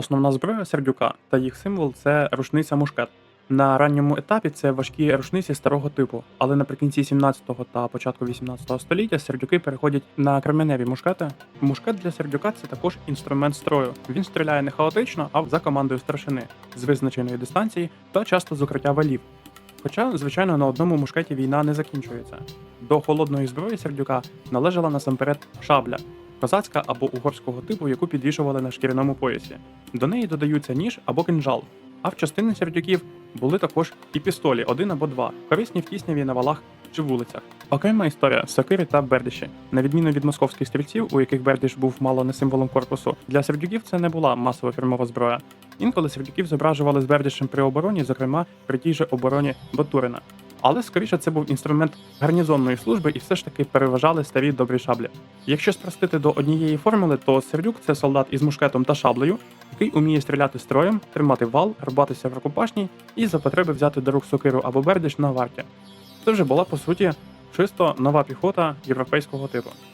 Основна зброя сердюка та їх символ це рушниця мушкет. На ранньому етапі це важкі рушниці старого типу, але наприкінці 17-го та початку 18-го століття сердюки переходять на кременеві мушкети. Мушкет для сердюка це також інструмент строю. Він стріляє не хаотично, а за командою старшини з визначеної дистанції та часто з укриття валів. Хоча, звичайно, на одному мушкеті війна не закінчується. До холодної зброї сердюка належала насамперед шабля, козацька або угорського типу, яку підвішували на шкіряному поясі. До неї додаються ніж або кинжал. А в частини сердюків були також і пістолі, один або два, корисні в тісняві на валах чи вулицях. Окрема історія сокири та бердиші. На відміну від московських стрільців, у яких бердиш був мало не символом корпусу, для сердюків це не була масова фірмова зброя. Інколи сердюків зображували з бердишем при обороні, зокрема при тій же обороні Батурина. Але скоріше це був інструмент гарнізонної служби і все ж таки переважали старі добрі шаблі. Якщо спростити до однієї формули, то сердюк це солдат із мушкетом та шаблею, який уміє стріляти строєм, тримати вал, рубатися в рукопашній і за потреби взяти до рук сокиру або бердиш на варті. Це вже була по суті чисто нова піхота європейського типу.